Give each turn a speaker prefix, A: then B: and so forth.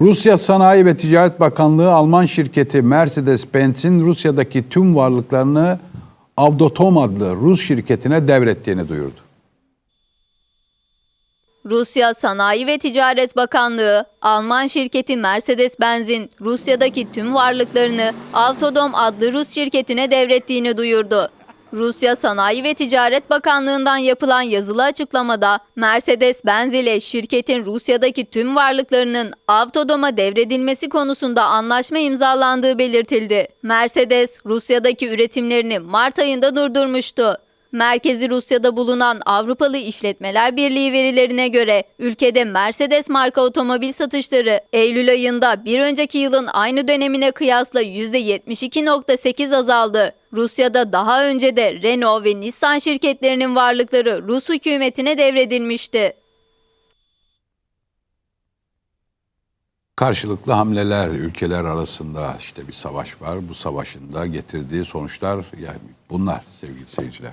A: Rusya Sanayi ve Ticaret Bakanlığı Alman şirketi Mercedes-Benz'in Rusya'daki tüm varlıklarını Avdotom adlı Rus şirketine devrettiğini duyurdu.
B: Rusya Sanayi ve Ticaret Bakanlığı, Alman şirketi Mercedes-Benz'in Rusya'daki tüm varlıklarını Autodom adlı Rus şirketine devrettiğini duyurdu. Rusya Sanayi ve Ticaret Bakanlığı'ndan yapılan yazılı açıklamada Mercedes-Benz ile şirketin Rusya'daki tüm varlıklarının Autodom'a devredilmesi konusunda anlaşma imzalandığı belirtildi. Mercedes, Rusya'daki üretimlerini Mart ayında durdurmuştu. Merkezi Rusya'da bulunan Avrupalı İşletmeler Birliği verilerine göre ülkede Mercedes marka otomobil satışları Eylül ayında bir önceki yılın aynı dönemine kıyasla %72.8 azaldı. Rusya'da daha önce de Renault ve Nissan şirketlerinin varlıkları Rus hükümetine devredilmişti.
A: Karşılıklı hamleler ülkeler arasında işte bir savaş var. Bu savaşın da getirdiği sonuçlar yani bunlar sevgili seyirciler.